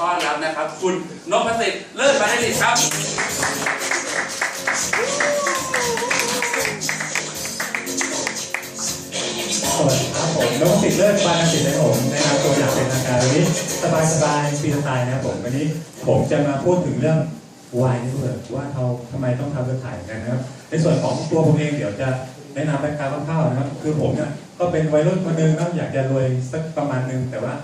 ต้อนรับนะครับ คุณนพสิทธิ์เลิศบรรลิตครับ สวัสดีครับผมน้องติดเลิศปานสิทธิ์ในผมนะครับตัวอย่างเป็นทางการวันนี้สบายสบายๆฟรีสไตล์นะครับผมวันนี้ผมจะมาพูดถึงเรื่องวายนี่เลยว่าเขาทำไมต้องทำเครือข่ายกันนะครับ ในส่วนของตัวผมเองเดี๋ยวจะแนะนำแบ็คกราวด์คร่าวๆนะครับ คือผมเนี่ยก็เป็นวัยรุ่นคนหนึงนะอยากจะรวยสักประมาณหนึงแต่ว่า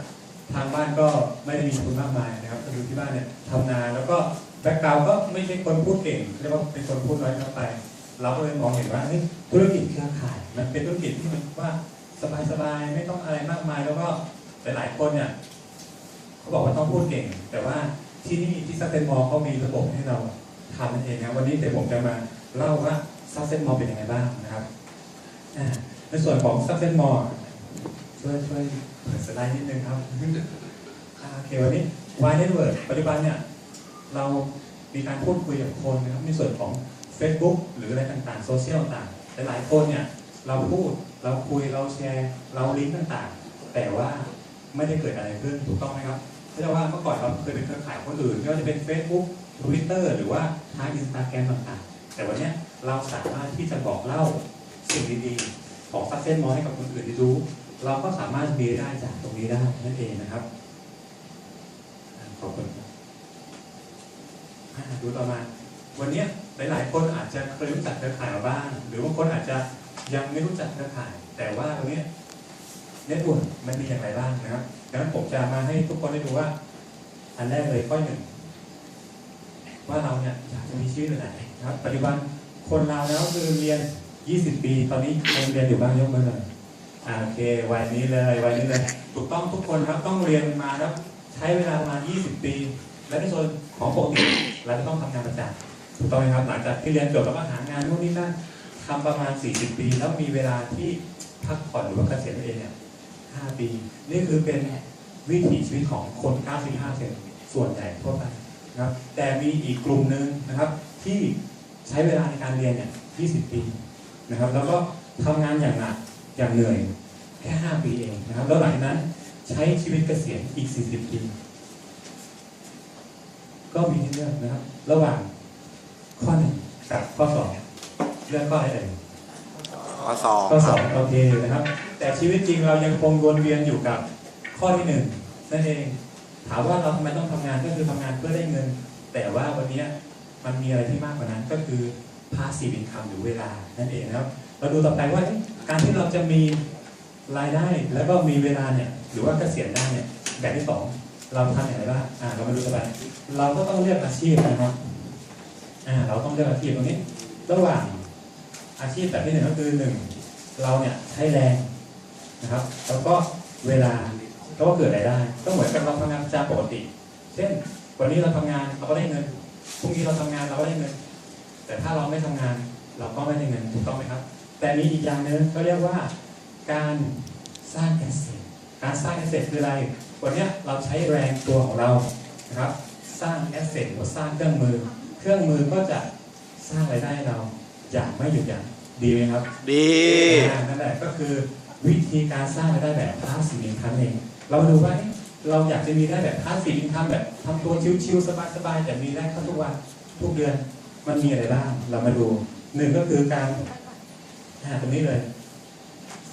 ทางบ้านก็ไม่ได้มีทุนมากมายนะครับก็คือที่บ้านเนี่ยทำนาแล้วก็แบ็คกราวก็ไม่ใช่คนพูดเก่งเรียกว่าเป็นคนพูดน้อยเข้าไป เราก็เลยมองเห็นว่าธุรกิจเครือข่าย มันเป็นธุรกิจที่มันว่าสบายๆไม่ต้องอะไรมากมาย แล้วก็หลายๆคนเนี่ยเขาบอกว่าต้องพูดเก่ง แต่ว่าที่นี่ที่ซัสเซนมอลเขามีระบบให้เราทำนั่นเองนะวันนี้เดี๋ยวผมจะมาเล่าว่าซัสเซนมอลเป็นยังไงบ้างนะครับในส่วนของซัสเซนมอล ช่วยช่วยเปิดสไลด์นิดนึงครับอ่าโอเควันนี้วายเน็ตเวิร์ปัจจุบันเนี่ยเรามีการพูดคุยกับคนนะครับในส่วนของ Facebook หรืออะไรต่างๆโซเชียลต่างๆหลายๆคนเนี่ยเราพูดเราคุยเราแชร์ เราลิงก์ต่างๆ แต่ว่าไม่ได้เกิดอะไรขึ้นถูกต้องไหมครับเพราะว่าเมื่อก่อนเราเคยเป็นเครือข่ายคนอื่นไม่ว่าจะเป็น Facebook Twitter หรือว่าทางอินสตาแกรมต่างๆ แต่วันเนี้ยเราสามารถที่จะบอกเล่าสิ่งดีๆ ของซักเซนมอให้กับคนอื่นได้รู้ เราก็สามารถมีได้จากตรงนี้ได้นั่นเองนะครับ ขอบคุณครับดูต่อมา วันนี้ยหลาย ๆ คนอาจจะเคยรู้จักเครือข่ายมาบ้าง หรือบางคนอาจจะยังไม่รู้จักเครือข่าย แต่ว่าตรงนี้เน็ตเวิร์กมันมีอย่างไรบ้างนะครับดังนั้นผมจะมาให้ทุกคนได้ดูว่า อันแรกเลยข้อหนึ่งว่าเราเนี่ยอยากจะมีชีวิตแบบไหนนะครับ ปัจจุบันคนเราแล้วคือเรียน 20 ปี ตอนนี้ยังเรียนอยู่บ้างยกมือหน่อย โอเควัยนี้เลยวัยนี้เลยถูกต้องทุกคนครับต้องเรียนมาแล้วใช้เวลาประมาณ 20 ปี และในส่วนของปกติเราจะต้องทำงานประจำถูกต้องไหมครับหลังจากที่เรียนจบแล้วก็หางานนู่นนี่นั่นทำประมาณ 40 ปี แล้วมีเวลาที่พักผ่อนหรือว่าเกษียณตัวเองเนี่ย5ปี นี่คือเป็นวิถีชีวิตของคน95เซนส่วนใหญ่ทั่วไปนะครับแต่มีอีกกลุ่มหนึ่งนะครับ ที่ใช้เวลาในการเรียนเนี่ย20 ปีนะครับ แล้วก็ทำงานอย่างหนัก อย่างเหนื่อยแค่5ปีเองนะครับ แล้วหลังจากนั้นใช้ชีวิตเกษียณอีก 40 ปี ก็มีให้เลือกนะครับ ระหว่างข้อหนึ่งกับข้อสองเรื่องข้ออะไรเอ่ยข้อสองข้อคสอรับงโอเคนะครับ แต่ชีวิตจริงเรายังคงวนเวียนอยู่กับข้อที่หนึ่งนั่นเองถามว่าเราทำไมต้องทำงานก็คือทำงานเพื่อได้เงิน แต่ว่าวันนี้มันมีอะไรที่มากกว่านั้นก็คือ passive income หรือเวลานั่นเองนะครับ เราดูต่อไปว่าการที่เราจะมีรายได้แล้วก็มีเวลาเนี่ยหรือว่าเกษียณได้เนี่ยแบบที่สองเราทำอย่างไรบ้างอ่าเรามาดูต่อไปเราก็ต้องเลือกอาชีพนะครับอ่าเราต้องเลือกอาชีพตรงนี้ ระหว่างอาชีพแบบที่หนึ่งก็คือหนึ่งเราเนี่ยใช้แรงนะครับ แล้วก็เวลาแล้วก็เกิดรายได้ ก็เหมือนกับเราทำงานประจำปกติ เช่น วันนี้เราทำงานเราก็ได้เงินพรุ่งนี้เราทำงานเราก็ได้เงิน แต่ถ้าเราไม่ทำงาน เราก็ไม่ได้เงินถูกต้องไหมครับ แต่มีอีกอย่างหนึ่งก็เรียกว่าการสร้างแอสเซทการสร้างแอสเซทคืออะไร วันเนี้ยเราใช้แรงตัวของเรานะครับ สร้างแอสเซทหรือสร้างเครื่องมือ เครื่องมือก็จะสร้างรายได้ให้เราอย่างไม่หยุดยั้งดีไหมครับ ดีอ่านั่นแหละก็คือวิธีการสร้างรายได้แบบพาสซีฟอินคัมเองเรามาดูว่าเอ๊ะเราอยากจะมีได้แบบพาสซีฟอินคัมแบบทำตัวชิวๆสบายๆแต่มีได้เข้าทุกวันทุกเดือนมันมีอะไรบ้างเรามาดูหนึ่งก็คือการหา ตรงนี้เลย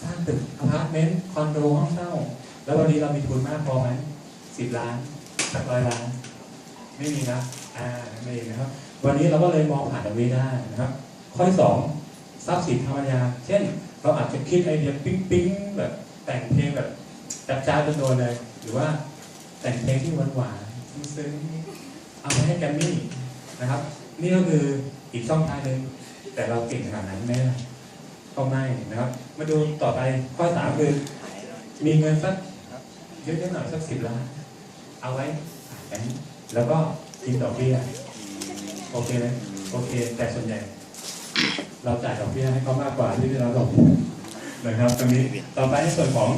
สร้างตึกอพาร์ตเมนต์คอนโดห้องเช่า แล้ววันนี้เรามีทุนมากพอไหมสิบล้านสักร้อยล้าน ไม่มีนะอ่าไม่มีนะครับ วันนี้เราก็เลยมองผ่านตรงนี้ได้นะครับ ข้อที่สองทรัพย์สินธรรมยาเช่น เราอาจจะคิดไอเดียปิ๊งปิ๊งๆแบบแต่งเพลงแบบจับจ้าจนโดนเลย หรือว่าแต่งเพลงที่หวานหวานซึ้งเอาไปให้แกรมมี่นะครับ นี่ก็คืออีกช่องทางหนึ่งแต่เราเก่งขนาดนั้นไหมล่ะ ก็ไม่นะครับ มาดูต่อไปข้อสามคือ มีเงินสักเยอะๆหน่อยสักสิบล้านเอาไว้ขายแบงค์แล้วก็กินดอกเบี้ยโอเคไหมโอเค แต่ส่วนใหญ่ เราจ่ายดอกเบี้ยให้เขามากกว่าที่เราหลบนะครับ ตรงนี้ต่อไปในส่วนของ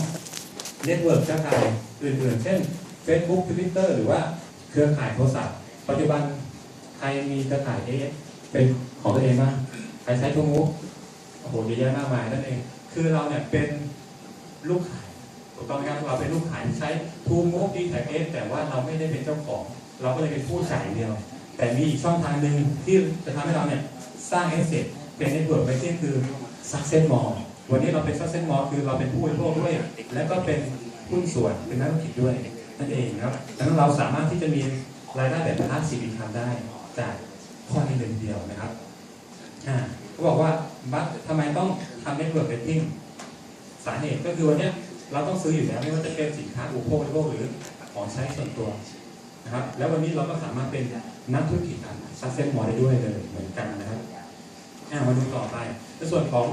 เน็ตเวิร์กเครือข่ายอื่นๆ เช่น Facebook Twitter หรือว่าเครือข่ายโทรศัพท์ ปัจจุบันใครมีเครือข่ายเอเป็นของตัวเองบ้างใครใช้ทุกมุก โอ้โหเยอะแยะมากมายนั่นเอง คือเราเนี่ยเป็นลูกขายถูกต้องไหมครับเราเป็นลูกขายที่ใช้ทูมูฟดีแท็กเอสแต่ว่าเราไม่ได้เป็นเจ้าของ เราก็เลยเป็นผู้จ่ายเดียว แต่มีอีกช่องทางหนึ่งที่จะทำให้เราเนี่ยสร้างเอสเซทเป็นเน็ตเวิร์กไปที่คือ Success Mall วันนี้เราเป็น Success Mall คือเราเป็นผู้บริโภคด้วย และก็เป็นหุ้นส่วนเป็นนักธุรกิจด้วยนั่นเองครับดังนั้นเราสามารถที่จะมีรายได้แบบพาสซีฟอินคัมได้จากข้อนี้เลยทีเดียวนะครับอ่า เขาบอกว่าบัตทำไมต้องทำเน็ตเวิร์กเรตติ้งสาเหตุก็คือวันนี้เราต้องซื้ออยู่แล้วไม่ว่าจะเป็นสินค้าอุปโภคบริโภคหรือของใช้ส่วนตัวนะครับแล้ววันนี้เราก็สามารถเป็นนักธุรกิจซักเซนมอลได้ด้วยเลยเหมือนกันนะครับอ่มาดูต่อไปในส่วนของ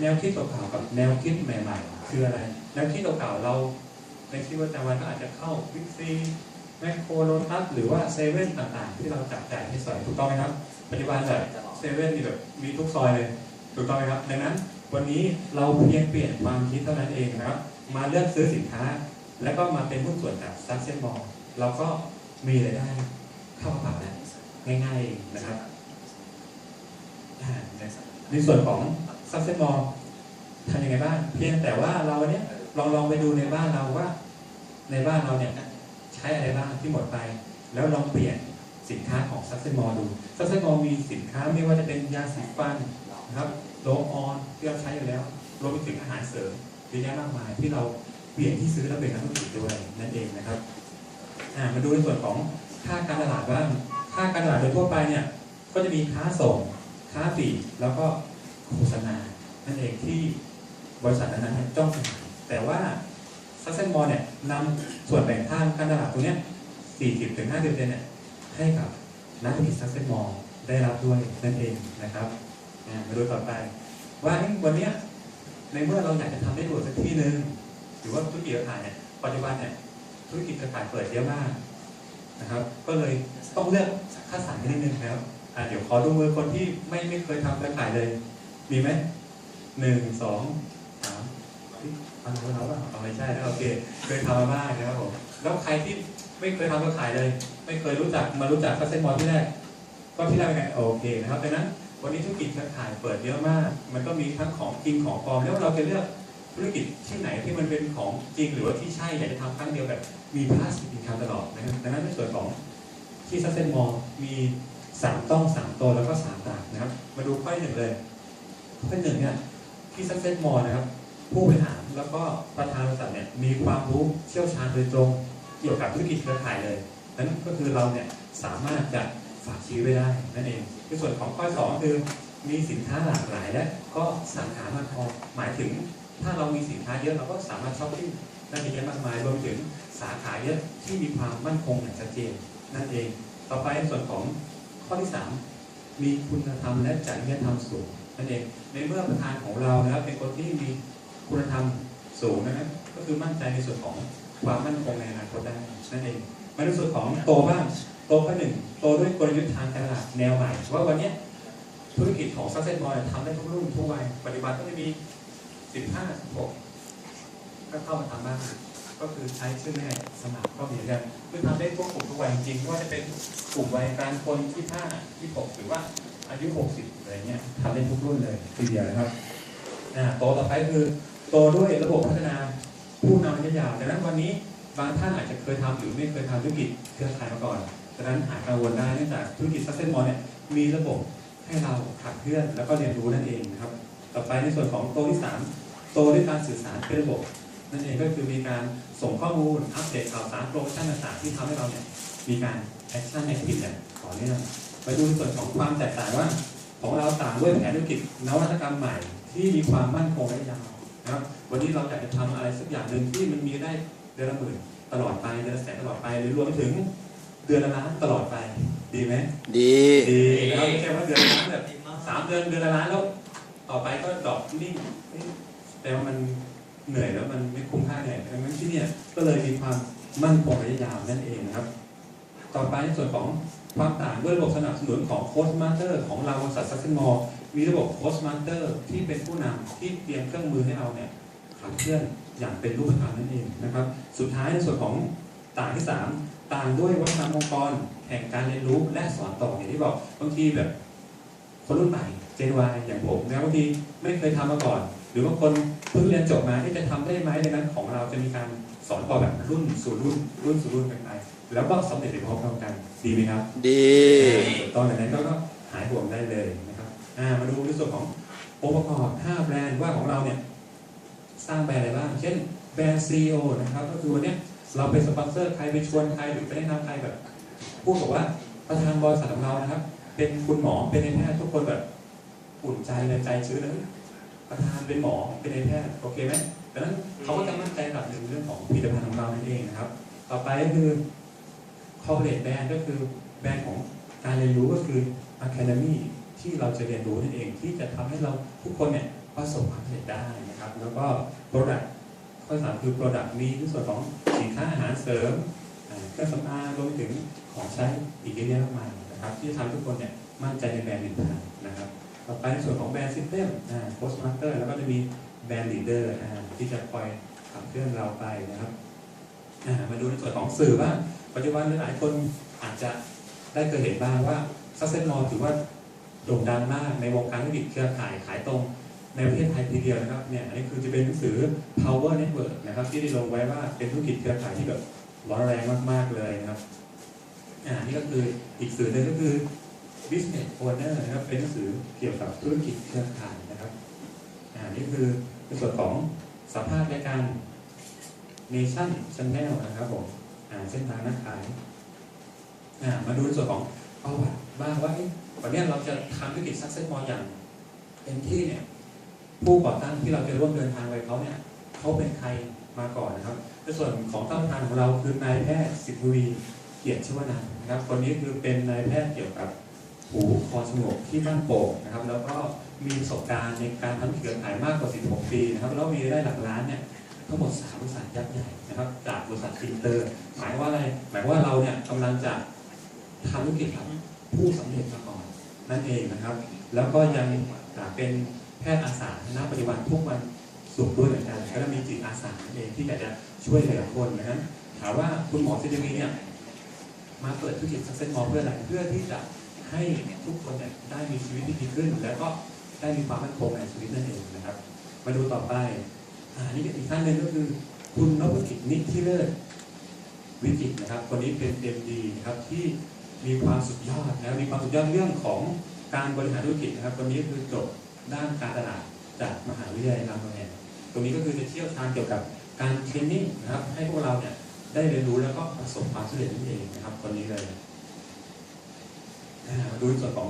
แนวคิดเก่าๆกับแนวคิดใหม่ๆ คืออะไร แนวคิดเก่าๆเราในชีวิตประจำวันก็อาจจะเข้าวิกซีแมคโครโลตัสหรือว่าเซเว่นต่างๆ ที่เราจับจ่ายให้สอยถูกต้องไหมครับปัจจุบันแบบ เซเว่นนี่แบบมีทุกซอยเลยถูกต้องไหมครับ ดังนั้นวันนี้เราเพียงเปลี่ยนความคิดเท่านั้นเองนะครับ มาเลือกซื้อสินค้า แล้วก็มาเป็นหุ้นส่วนกับซักเซนบอลเราก็มีรายได้เข้ากระเป๋าแล้วง่ายๆนะครับ ในส่วนของซักเซนบอลทำยังไงบ้างเพียงแต่ว่าเราเนี้ยลองลองไปดูในบ้านเราว่า ในบ้านเราเนี่ยใช้อะไรบ้างที่หมดไป แล้วลองเปลี่ยน สินค้าของซักเซนมอลดูซักเซนมอลมีสินค้าไม่ว่าจะเป็นยาสีฟันนะครับโลออนที่เราใช้อยู่แล้วรวมไปถึงอาหารเสริมเยอะแยะมากมายที่เราเปลี่ยนที่ซื้อแล้วเป็นนักธุรกิจด้วยนั่นเองนะครับอ่ามาดูในส่วนของค่าการตลาดบ้างค่าการตลาดโดยทั่วไปเนี่ยก็จะมีค้าส่งค้าปลีกแล้วก็โฆษณานั่นเองที่บริษัทนั้นๆจ้องจะหาแต่ว่าซักเซนมอลเนี่ยนำส่วนแบ่งทางการตลาดตรงเนี้ย40ถึง50เปอร์เซ็นต์เนี่ย ให้กับนักธุรกิจซักเซนมอลได้รับด้วยนั่นเองนะครับอ่ามาดูต่อไป ว่าเอ๊ะวันเนี้ยในเมื่อเราอยากจะทำได้ด่วนสักที่หนึ่งหรือว่าธุรกิจเครือข่ายเนี่ยปัจจุบันเนี่ยธุรกิจเครือข่ายเปิดเยอะมากนะครับ ก็เลยต้องเลือกคัดสรรกันนิดนึงนะครับอ่าเดี๋ยวขอดูมือคนที่ไม่ไม่เคยทำเครือข่ายเลย มีไหมหนึ่งสองสามทำของเราบ้างเอาไม่ใช่นะโอเค เคยทำมาบ้างนะครับผมแล้วใครที่ ไม่เคยทำก็ขายเลย ไม่เคยรู้จักมารู้จักคัสเซนมอลที่แรก ก็ที่แรกเป็นไงโอเคนะครับดังนั้นวันนี้ธุรกิจเครือข่ายเปิดเยอะมาก มันก็มีทั้งของจริงของปลอมแล้วเราจะเลือกธุรกิจที่ไหนที่มันเป็นของจริงหรือว่าที่ใช่อยากจะทำครั้งเดียวแบบมีพาสซีฟอินคัมตลอดนะครับดังนั้นในส่วนของที่ซัสเซนมอลมีสามต้องสามตัวแล้วก็สามต่างนะครับ มาดูข้อหนึ่งเลยข้อหนึ่งเนี่ยที่ซัสเซนมอลนะครับ ผู้บริหารแล้วก็ประธานบริษัทเนี่ยมีความรู้เชี่ยวชาญโดยตรง กี่ยวกับธุรกิจเครือข่ายเลยนั่นก็คือเราเนี่ยสามารถจะฝากชีวิตไว้ได้นั่นเองในส่วนของข้อสองคือมีสินค้าหลากหลายและก็สาขามากพอหมายถึง ถ้าเรามีสินค้าเยอะเราก็สามารถช้อปปิ้งได้เยอะมากมายรวมถึงสาขาเยอะที่มีความมั่นคงอย่างชัดเจนนั่นเอง ต่อไปในส่วนของข้อที่สามมีคุณธรรมและจริยธรรมสูงนั่นเองในเมื่อประธานของเรานะครับเป็นคนที่มีคุณธรรมสูงนะครับก็คือมั่นใจในส่วนของ ความมั่นคงในอนาคตได้นั่นเองมาในส่วนของโตบ้างโตข้อหนึ่งโตด้วยกลยุทธ์ทางการตลาดแนวใหม่ว่าวันนี้ธุรกิจของซั c เซ s บอยทำได้ทุกรุ่นทุกวัยปัจจุบันก็จะมี15 16ก็เข้ามาทำบ้างก็คือใช้ชื่อแม่สมัครก็มีเหมือนกันคือทำได้ทุกกลุ่มทุกวัยจริงๆว่าจะเป็นกลุ่มวัยกลางคนที่5ที่6หรือว่าอายุ60อะไรเงี้ยทำได้ทุกรุ่นเลยทีเดียวนะครับอ่าโตต่อไปคือโตด้วยระบบพัฒนา ผู้นำระยะยาวดังนั้นวันนี้บางท่านอาจจะเคยทำหรือไม่เคยทำธุรกิจเครือข่ายมาก่อนดังนั้นหายกังวลได้เนื่องจากธุรกิจซัสเซนมอลเนี่ยมีระบบให้เราขับเคลื่อนแล้วก็เรียนรู้นั่นเองนะครับ ต่อไปในส่วนของโตที่สามโตด้วยการสื่อสารเป็นระบบนั่นเองก็คือมีการส่งข้อมูลอัปเดตข่าวสารโปรโมชั่นต่างๆที่ทำให้เราเนี่ยมีการแอคชั่นแอคทีฟอย่างต่อเนื่องไปดูในส่วนของความแตกต่างว่า ของเราต่างด้วยแผนธุรกิจนวัตกรรมใหม่ที่มีความมั่นคงระยะยาว นะครับวันนี้เราอยากจะทำอะไรสักอย่างหนึ่งที่มันมีได้เดือนละหมื่นตลอดไปเดือนละแสนตลอดไปหรือรวมไปถึงเดือนละล้านตลอดไป ดีไหมดีดีนะครับไม่ใช่ว่าเดือนละล้านแบบสามเดือนเดือนละล้านแล้ว ต่อไปก็ดรอปนิ่งแต่ว่ามันเหนื่อยแล้วมันไม่คุ้มค่าเหนื่อยดังนั้นที่เนี่ยก็เลยมีความมั่นคงระยะยาวนั่นเองนะครับ ต่อไปในส่วนของความต่างด้วยระบบสนับสนุนของโค้ชมาสเตอร์ของเราบริษัทซัสเซนมอล มีระบบโค้ชมาสเตอร์ที่เป็นผู้นำที่เตรียมเครื่องมือให้เราเนี่ยขับเคลื่อนอย่างเป็นรูปธรรมนั่นเองนะครับ สุดท้ายในส่วนของต่างที่ 3 ต่างด้วยวัฒนธรรมองค์กรแห่งการเรียนรู้และสอนต่ออย่างที่บอกบางทีแบบคนรุ่นใหม่เจนวอย่างผมนะบางทีไม่เคยทำมาก่อน หรือบางคนเพิ่งเรียนจบมาที่จะทำได้ไหมดังนั้นของเราจะมีการสอนต่อแบบรุ่นสู่รุ่นรุ่นสู่รุ่นกันไปแล้วก็สำเร็จไปพร้อมๆกันดีไหมครับ ดีถูกต้องดังนั้นก็ก็หายห่วงได้เลยนะครับอ่า มาดูในส่วนขององค์ประกอบ5แบรนด์ว่าของเราเนี่ยสร้างแบรนด์อะไรบ้าง เช่น แบรนด์ CEO นะครับ ก็คือวันนี้เราไปสปอนเซอร์ใครไปชวนใครหรือไปแนะนำใครแบบพูดบอกว่าประธานบริษัทของเรานะครับ เป็นคุณหมอเป็นนายแพทย์ทุกคนแบบอุ่นใจเลยใจชื้นเลยประธานเป็นหมอเป็นนายแพทย์โอเคไหมดังนั้นเขาก็จะมั่นใจระดับหนึ่งเรื่องของผลิตภัณฑ์ของเรานั่นเองนะครับ ต่อไปก็คือ corporate brand ก็คือแบรนด์ของการเรียนรู้ก็คือ academy ที่เราจะเรียนรู้นั่นเองที่จะทำให้เราทุกคนเนี่ยประสบความสำเร็จได้นะครับ แล้วก็ product ข้อสามคือ product มีในส่วนของสินค้าอาหารเสริมเครื่องสำอางรวมถึงของใช้อีกเยอะแยะมากมายนะครับ ที่ทำให้ทุกคนเนี่ยมั่นใจในแบรนด์หนึ่งทางนะครับต่อไปในส่วนของแบรนด์ system อ่า post master แล้วก็จะมีแบรนด์ leader อ่าที่จะคอยขับเคลื่อนเราไปนะครับมาดูในส่วนของสื่อบ้าปัจจุบันหลายคนอาจจะได้เคยเห็นบ้างว่าซักเซนมอถือว่า โด่งดังมากในวงการธุรกิจเครือข่ายขายตรงในประเทศไทยทีเดียวนะครับเนี่ยอันนี้คือจะเป็นหนังสือ power network นะครับที่ได้ลงไว้ว่าเป็นธุรกิจเครือข่ายที่แบบร้อนแรงมาก ๆเลยนะครับอ่านี่ก็คืออีกสื่อหนึ่งก็คือ business owner นะครับเป็นหนังสือเกี่ยวกับธุรกิจเครือข่ายนะครับอ่านี่คือในส่วนของสัมภาษณ์รายการ Nation Channel นะครับผมอ่าเส้นทางนักขายอ่ามาดูในส่วนของประวัติบ้างว่า วันนี้เราจะทำธุรกิจซักเซสมอลอย่างเต็มที่เนี่ยผู้ก่อตั้งที่เราจะร่วมเดินทางไปเขาเนี่ยเขาเป็นใครมาก่อนนะครับในส่วนของท่านประธานของเราคือนายแพทย์สิทธิวีเกียรติชวนันท์นะครับคนนี้คือเป็นนายแพทย์เกี่ยวกับหูคอจมูกที่บ้านโป่งนะครับ แล้วก็มีประสบการณ์ในการทำเครือข่ายมากกว่า 16 ปีนะครับแล้วมีรายได้หลักล้านเนี่ยทั้งหมด3บริษัทยักษ์ใหญ่นะครับ จากบริษัทฟินเตอร์ หมายว่าอะไร หมายว่าเราเนี่ยกำลังจะทำธุรกิจกับผู้สำเร็จมาก่อ นั่นเองนะครับ แล้วก็ยังเป็นแพทย์อาสาณปัจจุบันทุกวันสุขด้วยเหมือนกันแล้วก็มีจิตอาสาเองที่อยากจะช่วยเหลือคนนะครับถามว่าคุณหมอซิดมีเนี่ยมาเปิดธุรกิจซักเซนมอเพื่ออะไรเพื่อที่จะให้ทุกคนเนี่ยได้มีชีวิตที่ดีขึ้น แล้วก็ได้มีความมั่นคงในชีวิตนั่นเองนะครับ มาดูต่อไปอ่านี่ก็อีกท่านหนึ่งก็คือ คุณนพกิจนิธิเลิศวิจิตรนะครับ คนนี้เป็น MD นะครับที่ มีความสุดยอดนะครับมีความสุดยอดเรื่องของการบริหารธุรกิจนะครับคนนี้คือจบด้านการตลาดจากมหาวิทยาลัยรามคำแหงตรงนี้ก็คือจะเชี่ยวชาญเกี่ยวกับการเทรนนิ่งนะครับ ให้พวกเราเนี่ยได้เรียนรู้แล้วก็ประสบความสำเร็จนั่นเองนะครับคนนี้เลยมาดูส่วนของ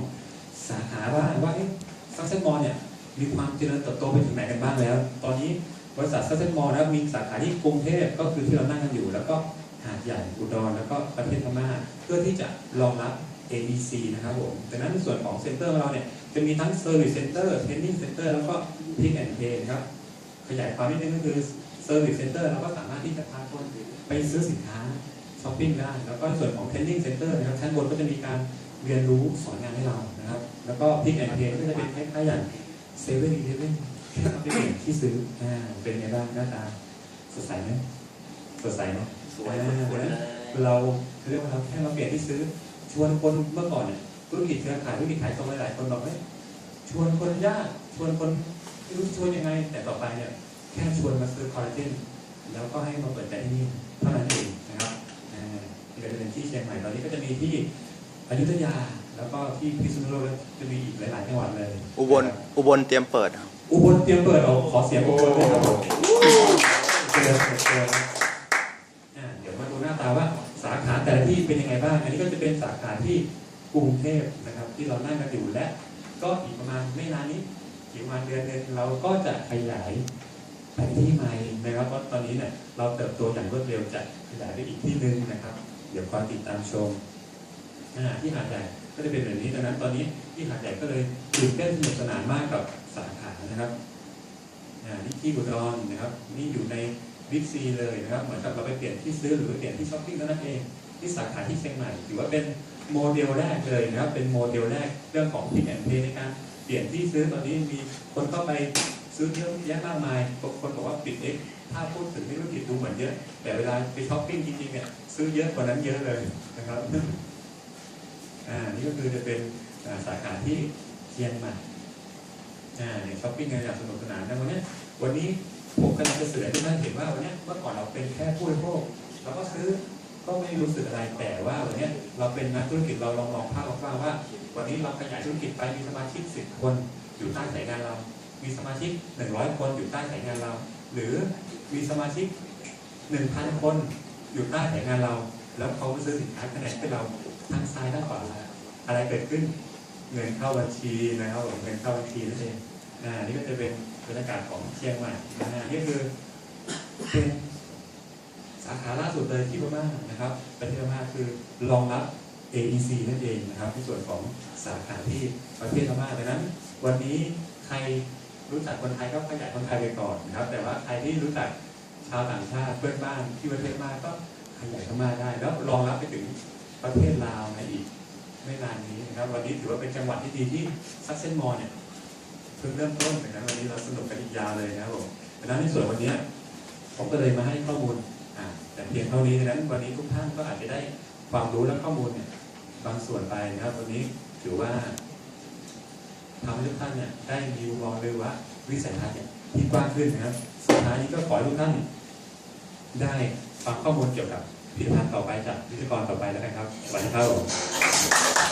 สาขาว่าว่าเอ๊ะซักเซนมอลเนี่ยมีความเจริญเติบโตไปถึงไหนกันบ้างแล้ว ตอนนี้ บริษัทซัสเซนมอลนะมีสาขาที่กรุงเทพก็คือที่เรานั่งกันอยู่ แล้วก็หาดใหญ่อุดรแล้วก็ประเทศพม่าเพื่อที่จะรองรับ ABC นะครับผมดังนั้นในส่วนของเซ็นเตอร์ของเราเนี่ยจะมีทั้ง Service Center Training Center แล้วก็ Pick and Pay นครับ ขยายความนิดนึงก็คือ Service Center เราก็สามารถที่จะพาคนไปซื้อสินค้าช้อปปิ้งได้ แล้วก็ส่วนของ Training Center นะครับชั้นบนก็จะมีการเรียนรู้สอนงานให้เรานะครับ แล้วก็ Pick and Pay ก็จะเป็นคล้ายๆอย่างเซเว่นอีเลฟเว่น ที่ซื้ออ่าเป็นไงบ้างหน้าตาสดใสไหมสดใสเนาะสวยหมดเลยเราเรียกว่าเราแค่มาเปลี่ยนที่ซื้อ ชวนคนเมื่อก่อนเนี่ยธุรกิจเครือข่ายธุรกิจขายตรงหลายๆคนบอกเฮ้ยชวนคนยากชวนคนไม่รู้ชวนยังไง แต่ต่อไปเนี่ยแค่ชวนมาซื้อคอลลาเจนแล้วก็ให้มาเปิดใจที่นี่เท่านั้นเองนะครับอ่าที่ก็จะเป็นที่เชียงใหม่ตอนนี้ก็จะมีที่อยุธยาแล้วก็ที่พิษณุโลกแล้วจะมีอีกหลายๆจังหวัดเลย อุบลอุบลเตรียมเปิดครับ อุบลเตรียมเปิดเอาขอเสียงอุบลด้วยครับผมเจริญเจริญอ่าเดี๋ยวมาดูหน้าตาว่าสาขาแต่ละที่เป็นยังไงบ้าง อันนี้ก็จะเป็นสาขาที่กรุงเทพนะครับที่เรานั่งกันอยู่และ ก็อีกประมาณไม่นานนี้อีกประมาณเดือนหนึงเราก็จะขยายไปที่ใหม่นะครับเพราะตอนนี้เนี่ยเราเติบโตอย่างรวดเร็วจะขยายไปอีกที่หนึ่งนะครับ เดี๋ยวคอยติดตามชมอ่าที่หาดใหญ่ก็จะเป็นแบบนี้ดังนั้นตอนนี้ที่หาดใหญ่ก็เลยตื่นเต้นสนุกสนานมากกับ สาขานะครับนี่ที่บุรอนนะครับ นี่อยู่ในบิ๊กซีเลยนะครับ เหมือนกับเราไปเปลี่ยนที่ซื้อหรือไปเปลี่ยนที่ช้อปปิ้งเท่านั้นเองที่สาขาที่เชียงใหม่ถือว่าเป็นโมเดลแรกเลยนะครับ เป็นโมเดลแรกเรื่องของพิกแอนเพในการเปลี่ยนที่ซื้อตอนนี้มีคนเข้าไปซื้อเยอะแยะมากมายบางคนบอกว่าปิดเอ็กถ้าพูดถึงธุรกิจดูเหมือนเยอะ แต่เวลาไปช้อปปิ้งจริงๆเนี่ยซื้อเยอะกว่านั้นเยอะเลยนะครับอ่านี่ก็คือจะเป็นสาขาที่เชียงใหม่ อ่าเนี่ยช้อปปิ้งกันอย่างสนุกสนานนะวันนี้วันนี้ผมกำลังจะเสื่อให้ทุกท่านเห็นว่าวันนี้เมื่อก่อนเราเป็นแค่ผู้บริโภคเราก็ซื้อก็ไม่รู้สึกอะไรแต่ว่าวันนี้เราเป็นนักธุรกิจเราลองมองภาพกว้างว่า วันนี้เราขยายธุรกิจไปมีสมาชิก10คนอยู่ใต้สายงานเรา มีสมาชิก100คนอยู่ใต้สายงานเรา หรือมีสมาชิก1,000คนอยู่ใต้สายงานเรา แล้วเขาซื้อสินค้าคะแนนให้เราทางซ้ายทางขวาอะไรเกิดขึ้น เงินเข้าบัญชีนะครับผมเงินเข้าบัญชีนั่นเองอ่านี่ก็จะเป็นบรรยากาศของเชียงใหม่นะฮะนี่คือเป็นสาขาล่าสุดเลยที่พม่านะครับ ประเทศพม่าคือรองรับ AEC นั่นเองนะครับในส่วนของสาขาที่ประเทศพม่าดังนั้น วันนี้ใครรู้จักคนไทยก็ขยายคนไทยไปก่อนนะครับ แต่ว่าใครที่รู้จักชาวต่างชาติเพื่อนบ้านที่ประเทศพม่าก็ขยายพม่าได้ แล้วรองรับไปถึงประเทศลาวในอีก นะครับวันนี้ถือว่าเป็นจังหวัดที่ดีที่ซักเซนมอลเนี่ยเพิ่งเริ่มต้นนะครับวันนี้เราสนุกกันอีกยาวเลยนะครับผมดังนั้นในส่วนวันนี้ผมก็เลยมาให้ข้อมูลแต่เพียงเท่านี้ดังนั้นวันนี้ทุกท่านก็อาจจะได้ความรู้และข้อมูลเนี่ยบางส่วนไปนะครับวันนี้ถือว่าทำให้ทุกท่านเนี่ยได้มีมุมมองเลยว่าวิสัยทัศน์เนี่ยที่กว้างขึ้นนะครับสุดท้ายนี้ก็ขอให้ทุกท่านได้ฟังข้อมูลเกี่ยวกับผลิตภัณฑ์ต่อไปจากวิทยากรต่อไปแล้วกันครับสวัสดีครับ